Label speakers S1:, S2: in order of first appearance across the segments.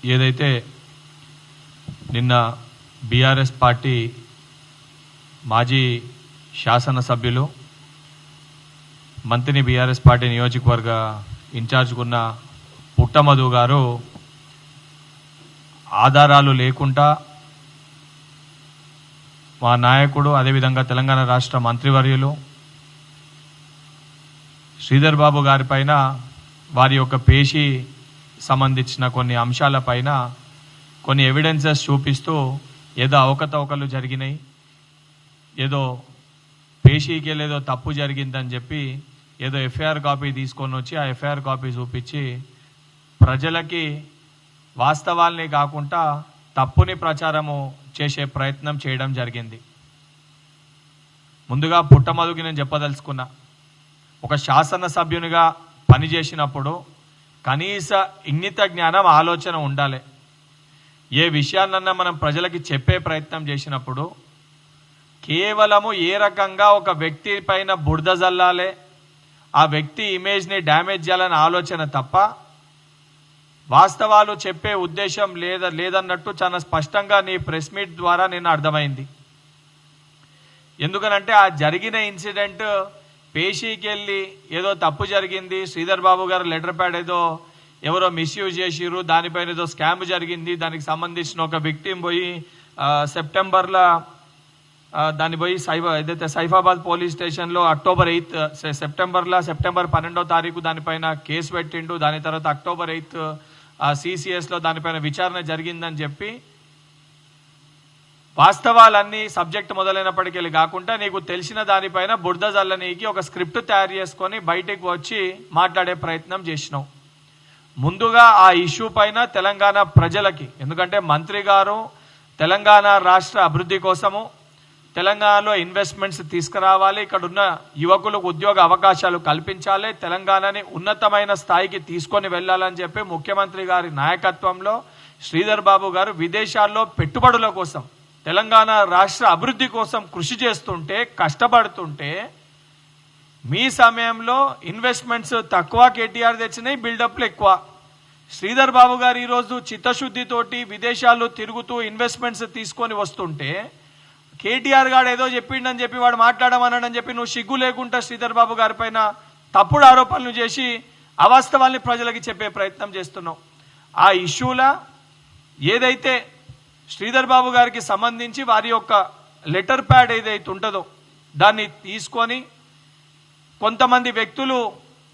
S1: ఏదైతే నిన్న BRS party మాజీ శాసనసభ్యులు మంత్రిని బీఆర్ఎస్ పార్టీ నియోజకవర్గ ఇన్ఛార్జ్కున్న పుట్టమధు గారు ఆధారాలు లేకుండా మా నాయకుడు అదేవిధంగా తెలంగాణ రాష్ట్ర మంత్రివర్యులు శ్రీధర్ బాబు గారిపైన వారి యొక్క పేషి సంబంధించిన కొన్ని అంశాలపైన కొన్ని ఎవిడెన్సెస్ చూపిస్తూ ఏదో అవకతవకలు జరిగినాయి ఏదో పేషీకి ఏదో తప్పు జరిగిందని చెప్పి ఏదో ఎఫ్ఐఆర్ కాపీ తీసుకొని వచ్చి ఆ ఎఫ్ఐఆర్ కాపీ చూపించి ప్రజలకి వాస్తవాల్ని కాకుండా తప్పుని ప్రచారము చేసే ప్రయత్నం చేయడం జరిగింది. ముందుగా పుట్టమదుకి నేను చెప్పదలుచుకున్నా ఒక శాసనసభ్యునిగా పనిచేసినప్పుడు కనీస ఇంగిత జ్ఞానం ఆలోచన ఉండాలి. ఏ విషయాన్నన్నా మనం ప్రజలకి చెప్పే ప్రయత్నం చేసినప్పుడు కేవలము ఏ రకంగా ఒక వ్యక్తి పైన బురద జల్లాలి ఆ వ్యక్తి ఇమేజ్ని డ్యామేజ్ చేయాలని ఆలోచన తప్ప వాస్తవాలు చెప్పే ఉద్దేశం లేదా లేదన్నట్టు చాలా స్పష్టంగా నీ ప్రెస్ మీట్ ద్వారా నేను అర్థమైంది. ఎందుకనంటే ఆ జరిగిన ఇన్సిడెంట్ పేషీకి వెళ్ళి ఏదో తప్పు జరిగింది శ్రీధర్ బాబు గారు లెటర్ ప్యాడ్ ఏదో ఎవరో మిస్యూజ్ చేసిర్రు దానిపైన ఏదో స్కామ్ జరిగింది దానికి సంబంధించిన ఒక విక్టిం పోయి సెప్టెంబర్లో దాన్ని పోయి సైబా ఏదైతే సైఫాబాద్ పోలీస్ స్టేషన్లో అక్టోబర్ ఎయిత్ సెప్టెంబర్లో సెప్టెంబర్ పన్నెండో తారీఖు దానిపైన కేసు పెట్టిండు దాని తర్వాత అక్టోబర్ ఎయిత్ సిసిఎస్లో దానిపైన విచారణ జరిగిందని చెప్పి వాస్తవాలన్నీ సబ్జెక్ట్ మొదలైనప్పటికీ కాకుండా నీకు తెలిసిన దానిపైన బురద జల్లనీకి ఒక స్క్రిప్ట్ తయారు చేసుకొని బయటకు వచ్చి మాట్లాడే ప్రయత్నం చేసినావు. ముందుగా ఆ ఇష్యూ పైన తెలంగాణ ప్రజలకి ఎందుకంటే మంత్రి గారు తెలంగాణ రాష్ట్ర అభివృద్ధి కోసము తెలంగాణలో ఇన్వెస్ట్మెంట్స్ తీసుకురావాలి ఇక్కడ ఉన్న యువకులకు ఉద్యోగ అవకాశాలు కల్పించాలి తెలంగాణని ఉన్నతమైన స్థాయికి తీసుకొని వెళ్ళాలని చెప్పి ముఖ్యమంత్రి గారి నాయకత్వంలో శ్రీధర్ బాబు గారు విదేశాల్లో పెట్టుబడుల కోసం తెలంగాణ రాష్ట్ర అభివృద్ధి కోసం కృషి చేస్తుంటే కష్టపడుతుంటే మీ సమయంలో ఇన్వెస్ట్మెంట్స్ తక్కువ కేటీఆర్ తెచ్చినాయి బిల్డప్లు ఎక్కువ. శ్రీధర్ బాబు గారు ఈరోజు చిత్తశుద్ధితోటి విదేశాల్లో తిరుగుతూ ఇన్వెస్ట్మెంట్స్ తీసుకొని వస్తుంటే కేటీఆర్ గారు ఏదో చెప్పిండని చెప్పి వాడు మాట్లాడమన్నాడని చెప్పి నువ్వు సిగ్గు లేకుండా శ్రీధర్ బాబు గారి పైన తప్పుడు ఆరోపణలు చేసి అవాస్తవాల్ని ప్రజలకి చెప్పే ప్రయత్నం చేస్తున్నావు. ఆ ఇష్యూల ఏదైతే శ్రీధర్ బాబు గారికి సంబంధించి వారి యొక్క లెటర్ ప్యాడ్ ఏదైతే ఉంటుందో దాన్ని తీసుకొని కొంతమంది వ్యక్తులు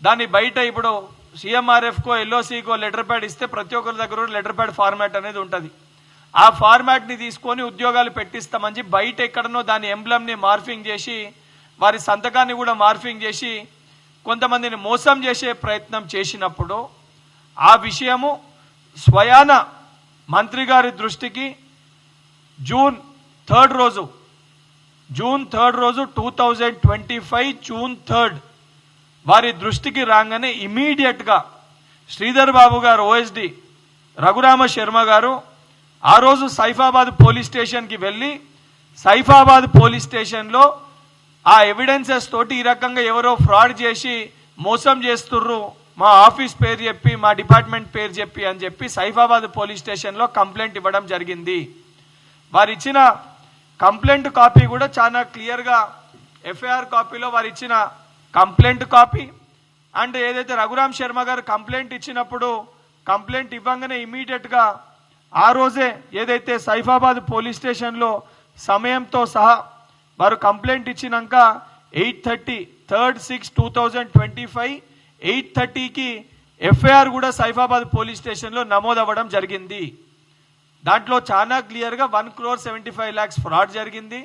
S1: దాన్ని బయట ఇప్పుడు సీఎంఆర్ఎఫ్కో ఎల్ఓసికో లెటర్ ప్యాడ్ ఇస్తే ప్రతి ఒక్కరి దగ్గర కూడా లెటర్ ప్యాడ్ ఫార్మాట్ అనేది ఉంటుంది. ఆ ఫార్మాట్ని తీసుకొని ఉద్యోగాలు పెట్టిస్తామని బయట ఎక్కడనో దాని ఎంబ్లమ్ని మార్ఫింగ్ చేసి వారి సంతకాన్ని కూడా మార్ఫింగ్ చేసి కొంతమందిని మోసం చేసే ప్రయత్నం చేసినప్పుడు ఆ విషయము స్వయాన మంత్రి గారి దృష్టికి జూన్ థర్డ్ రోజు జూన్ థర్డ్ రోజు two thousand twenty five June third. వారి దృష్టికి రాగానే ఇమీడియట్గా శ్రీధర్ బాబు గారు ఓఎస్డి రఘురామ శర్మ గారు ఆ రోజు సైఫాబాద్ పోలీస్ స్టేషన్కి వెళ్ళి సైఫాబాద్ పోలీస్ స్టేషన్లో ఆ ఎవిడెన్సెస్ తోటి ఈ రకంగా ఎవరో ఫ్రాడ్ చేసి మోసం చేస్తుర్రు మా ఆఫీస్ పేరు చెప్పి మా డిపార్ట్మెంట్ పేరు చెప్పి అని చెప్పి సైఫాబాద్ పోలీస్ స్టేషన్లో కంప్లైంట్ ఇవ్వడం జరిగింది. వారు ఇచ్చిన కంప్లైంట్ కాపీ కూడా చాలా క్లియర్గా ఎఫ్ఐఆర్ కాపీలో వారు ఇచ్చిన కంప్లైంట్ కాపీ. అండ్ ఏదైతే రఘురామ్ శర్మ గారు కంప్లైంట్ ఇచ్చినప్పుడు కంప్లైంట్ ఇవ్వంగానే ఇమీడియట్గా ఆ రోజే ఏదైతే సైఫాబాద్ పోలీస్ స్టేషన్లో సమయంతో సహా వారు కంప్లైంట్ ఇచ్చినాక eight thirty third six two thousand twenty five eight థర్టీకి ఎఫ్ఐఆర్ కూడా సైఫాబాద్ పోలీస్ స్టేషన్లో నమోదవ్వడం జరిగింది. దాంట్లో చాలా క్లియర్గా one crore seventy five lakhs fraud జరిగింది.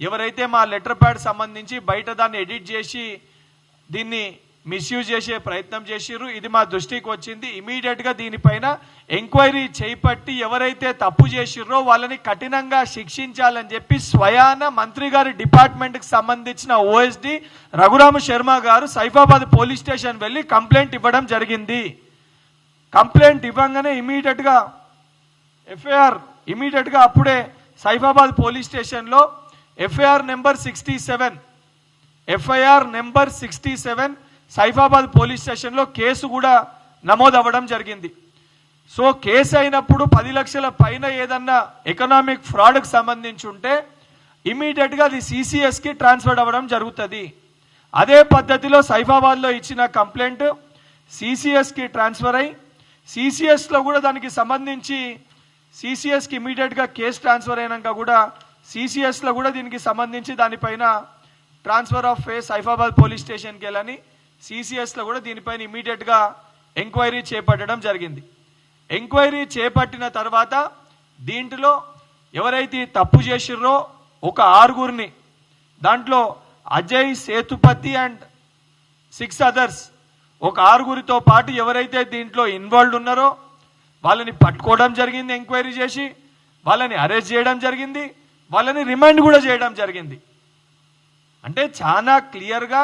S1: ఎవరైతే మా లెటర్ ప్యాడ్ సంబంధించి బయట దాన్ని ఎడిట్ చేసి దీన్ని మిస్యూజ్ చేసే ప్రయత్నం చేసిర్రు ఇది మా దృష్టికి వచ్చింది. ఇమీడియట్గా దీనిపైన ఎంక్వైరీ చేపట్టి ఎవరైతే తప్పు చేసిర్రో వాళ్ళని కఠినంగా శిక్షించాలని చెప్పి స్వయాన మంత్రి గారి డిపార్ట్మెంట్కి సంబంధించిన OSD Raghurama Sharma garu Saifabad police station వెళ్ళి కంప్లైంట్ ఇవ్వడం జరిగింది. కంప్లైంట్ ఇవ్వగానే ఇమీడియట్గా ఎఫ్ఐఆర్ ఇమీడియట్గా అప్పుడే సైఫాబాద్ పోలీస్ స్టేషన్లో FIR number sixty seven FIR number sixty seven Saifabad police స్టేషన్లో కేసు కూడా నమోదవ్వడం జరిగింది. సో కేసు అయినప్పుడు పది లక్షల పైన ఏదన్నా ఎకనామిక్ ఫ్రాడ్కి సంబంధించి ఉంటే ఇమీడియట్గా అది సిసిఎస్కి ట్రాన్స్ఫర్ అవ్వడం జరుగుతుంది. అదే పద్ధతిలో సైఫాబాద్లో ఇచ్చిన కంప్లైంట్ సిసిఎస్కి ట్రాన్స్ఫర్ అయి సిసిఎస్లో కూడా దానికి సంబంధించి సిసిఎస్కి ఇమీడియట్గా కేసు ట్రాన్స్ఫర్ అయినాక కూడా సిసిఎస్లో కూడా దీనికి సంబంధించి దానిపైన transfer of face Saifabad police స్టేషన్కి వెళ్ళని సిసిఎస్లో కూడా దీనిపైన ఇమీడియట్గా ఎంక్వైరీ చేపట్టడం జరిగింది. ఎంక్వైరీ చేపట్టిన తర్వాత దీంట్లో ఎవరైతే తప్పు చేసిర్రో ఒక ఆరుగురిని దాంట్లో Ajay Sethupathi and six others ఒక ఆరుగురితో పాటు ఎవరైతే దీంట్లో ఇన్వాల్వ్ ఉన్నారో వాళ్ళని పట్టుకోవడం జరిగింది ఎంక్వైరీ చేసి వాళ్ళని అరెస్ట్ చేయడం జరిగింది వాళ్ళని రిమైండ్ కూడా చేయడం జరిగింది. అంటే చాలా క్లియర్గా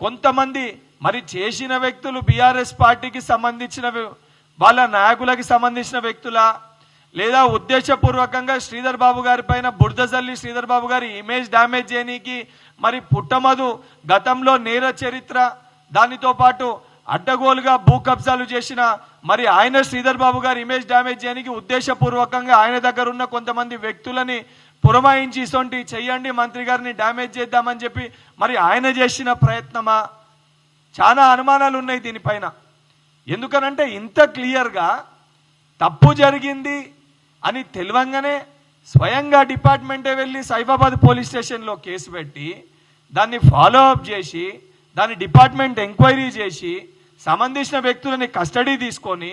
S1: కొంతమంది మరి చేసిన వ్యక్తులు బీఆర్ఎస్ పార్టీకి సంబంధించిన వాళ్ళ నాయకులకి సంబంధించిన వ్యక్తుల? లేదా ఉద్దేశపూర్వకంగా శ్రీధర్ బాబు గారి పైన బురదజల్లి శ్రీధర్ బాబు గారి ఇమేజ్ డ్యామేజ్ చేయనీకి మరి పుట్టమదు గతంలో నేర చరిత్ర దానితో పాటు అడ్డగోలుగా భూ కబ్జాలు చేసిన మరి ఆయన శ్రీధర్ బాబు గారి ఇమేజ్ డ్యామేజ్ చేయడానికి ఉద్దేశపూర్వకంగా ఆయన దగ్గర ఉన్న కొంతమంది వ్యక్తులని పురమాయించి ఇసొంటి చెయ్యండి మంత్రి గారిని డ్యామేజ్ చేద్దామని చెప్పి మరి ఆయన చేసిన ప్రయత్నమా? చాలా అనుమానాలు ఉన్నాయి దీనిపైన. ఎందుకనంటే ఇంత క్లియర్గా తప్పు జరిగింది అని తెలియంగానే స్వయంగా డిపార్ట్మెంటే వెళ్ళి సైబాబాద్ పోలీస్ స్టేషన్లో కేసు పెట్టి దాన్ని ఫాలో అప్ చేసి దాని డిపార్ట్మెంట్ ఎంక్వైరీ చేసి సంబంధించిన వ్యక్తులని కస్టడీ తీసుకొని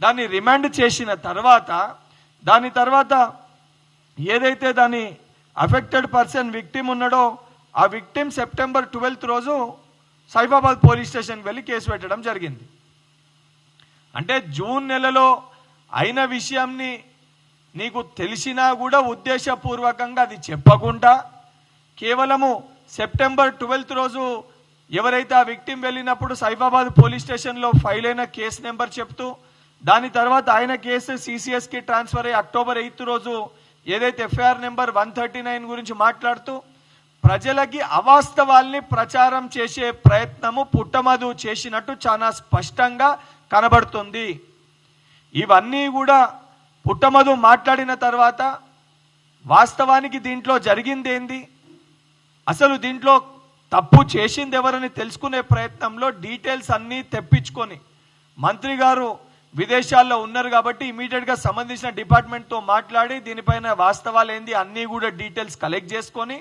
S1: దాన్ని రిమాండ్ చేసిన తర్వాత దాని తర్వాత ఏదైతే దాని అఫెక్టెడ్ పర్సన్ విక్టిమ్ ఉన్నాడో ఆ విక్టిమ్ సెప్టెంబర్ ట్వెల్త్ రోజు సైబాబాద్ పోలీస్ స్టేషన్కి వెళ్ళి కేసు పెట్టడం జరిగింది. అంటే జూన్ నెలలో అయిన విషయంని నీకు తెలిసినా కూడా ఉద్దేశపూర్వకంగా అది చెప్పకుండా కేవలము సెప్టెంబర్ ట్వెల్త్ రోజు ఎవరైతే ఆ విక్టిం వెళ్ళినప్పుడు సైఫాబాద్ పోలీస్ స్టేషన్లో ఫైల్ అయిన కేసు నెంబర్ చెప్తూ దాని తర్వాత ఆయన కేసు సిసిఎస్కి ట్రాన్స్ఫర్ అయ్యి అక్టోబర్ ఎయిత్ రోజు ఏదైతే FIR number one thirty nine గురించి మాట్లాడుతూ ప్రజలకి అవాస్తవాల్ని ప్రచారం చేసే ప్రయత్నము పుట్టమదు చేసినట్టు చాలా స్పష్టంగా కనబడుతుంది. ఇవన్నీ కూడా పుట్టమధు మాట్లాడిన తర్వాత వాస్తవానికి దీంట్లో జరిగిందేంది? అసలు దీంట్లో తప్పు చేసింది ఎవరని తెలుసుకునే ప్రయత్నంలో డీటెయిల్స్ అన్నీ తెప్పించుకొని మంత్రి గారు విదేశాల్లో ఉన్నారు కాబట్టి ఇమీడియట్గా సంబంధించిన డిపార్ట్మెంట్తో మాట్లాడి దీనిపైన వాస్తవాలు ఏంది అన్నీ కూడా డీటెయిల్స్ కలెక్ట్ చేసుకొని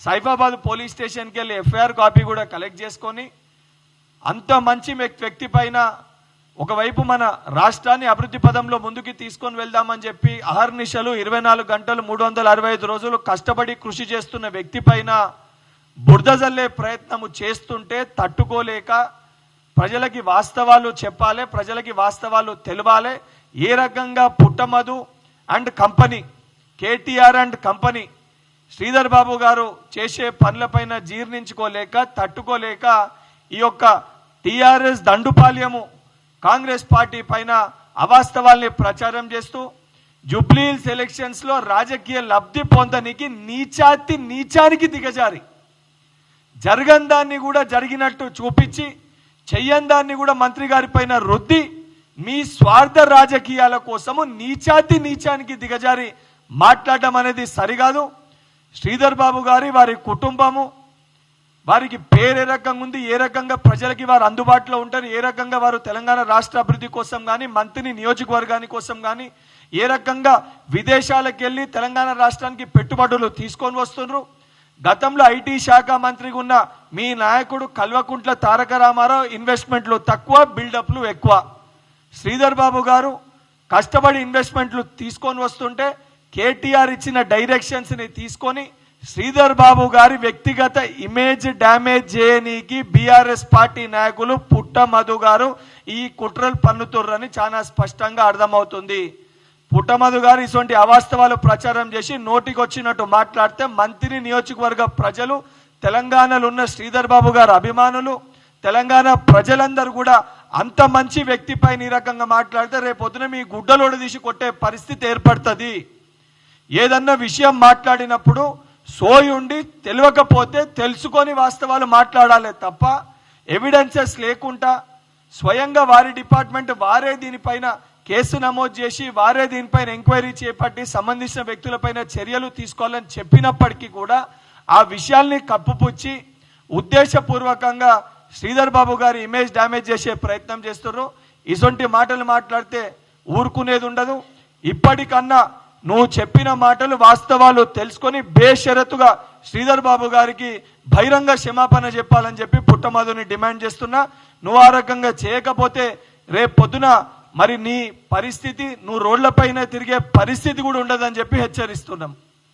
S1: సైఫాబాద్ పోలీస్ స్టేషన్కి వెళ్ళి ఎఫ్ఐఆర్ కాపీ కూడా కలెక్ట్ చేసుకొని అంత మంచి వ్యక్తి పైన ఒకవైపు మన రాష్ట్రాన్ని అభివృద్ధి పదంలో ముందుకు తీసుకొని వెళ్దామని చెప్పి అహర్నిశలు ఇరవై నాలుగు గంటలు మూడు వందల అరవై ఐదు రోజులు కష్టపడి కృషి చేస్తున్న వ్యక్తి పైన బురద ప్రయత్నము చేస్తుంటే తట్టుకోలేక ప్రజలకి వాస్తవాలు చెప్పాలి ప్రజలకి వాస్తవాలు తెలవాలి. ఏ రకంగా Puttamadhu and company KTR and company Sridhar Babu garu చేసే పనులపైన జీర్ణించుకోలేక తట్టుకోలేక ఈ యొక్క టిఆర్ఎస్ దండుపాల్యము కాంగ్రెస్ పార్టీ పైన అవాస్తవాల్ని ప్రచారం చేస్తూ జూబ్లీహిల్స్ ఎలక్షన్స్లో రాజకీయ లబ్ధి పొందనికి నీచాతి నీచానికి దిగజారి. జరగని దాన్ని కూడా జరిగినట్టు చూపించి చెయ్యని దాన్ని కూడా మంత్రి గారి పైన రుద్ది మీ స్వార్థ రాజకీయాల కోసము నీచాతి నీచానికి దిగజారి మాట్లాడడం అనేది సరికాదు. శ్రీధర్ బాబు గారి వారి కుటుంబము వారికి పేరు ఏ రకంగా ఉంది ఏ రకంగా ప్రజలకి వారు అందుబాటులో ఉంటారు ఏ రకంగా వారు తెలంగాణ రాష్ట్ర అభివృద్ధి కోసం కానీ మంత్రిని నియోజకవర్గాని కోసం కానీ ఏ రకంగా విదేశాలకు వెళ్ళి తెలంగాణ రాష్ట్రానికి పెట్టుబడులు తీసుకొని వస్తున్నారు గతంలో ఐటీ శాఖ మంత్రిగా ఉన్న మీ నాయకుడు కల్వకుంట్ల తారక రామారావు ఇన్వెస్ట్మెంట్లు తక్కువ బిల్డప్లు ఎక్కువ. శ్రీధర్ బాబు గారు కష్టపడి ఇన్వెస్ట్మెంట్లు తీసుకొని వస్తుంటే కేటీఆర్ ఇచ్చిన డైరెక్షన్స్ని తీసుకొని శ్రీధర్ బాబు గారి వ్యక్తిగత ఇమేజ్ డ్యామేజ్ చేయనీకి బీఆర్ఎస్ పార్టీ నాయకులు పుట్ట మధు గారు ఈ కుట్రలు పన్నుతుర్రని చాలా స్పష్టంగా అర్థమవుతుంది. పుట్టమధు గారు ఇటువంటి అవాస్తవాలు ప్రచారం చేసి నోటికి వచ్చినట్టు మాట్లాడితే మంత్రి నియోజకవర్గ ప్రజలు తెలంగాణలో ఉన్న శ్రీధర్ బాబు గారు అభిమానులు తెలంగాణ ప్రజలందరూ కూడా అంత మంచి వ్యక్తిపై ఈ రకంగా మాట్లాడితే రేపొద్దున మీ గుడ్డలోడు తీసి కొట్టే పరిస్థితి ఏర్పడుతుంది. ఏదన్నా విషయం మాట్లాడినప్పుడు సోయి ఉండి తెలియకపోతే తెలుసుకొని వాస్తవాలు మాట్లాడాలి తప్ప ఎవిడెన్సెస్ లేకుండా స్వయంగా వారి డిపార్ట్మెంట్ వారే దీనిపైన కేసు నమోదు చేసి వారే దీనిపైన ఎంక్వైరీ చేపట్టి సంబంధించిన వ్యక్తులపైన చర్యలు తీసుకోవాలని చెప్పినప్పటికీ కూడా ఆ విషయాల్ని కప్పుపుచ్చి ఉద్దేశపూర్వకంగా శ్రీధర్ బాబు గారి ఇమేజ్ డ్యామేజ్ చేసే ప్రయత్నం చేస్తున్నారు ఇటువంటి మాటలు మాట్లాడితే ఊరుకునేది ఉండదు. ఇప్పటికన్నా నువ్వు చెప్పిన మాటలు వాస్తవాలు తెలుసుకొని బేషరతుగా శ్రీధర్ బాబు గారికి బహిరంగ క్షమాపణ చెప్పాలని చెప్పి పుట్టమధుని డిమాండ్ చేస్తున్నా. నువ్వు ఆ రకంగా చేయకపోతే రేపు పొద్దున మరి నీ పరిస్థితి నువ్వు రోడ్లపైన తిరిగే పరిస్థితి కూడా ఉండదని చెప్పి హెచ్చరిస్తున్నాం.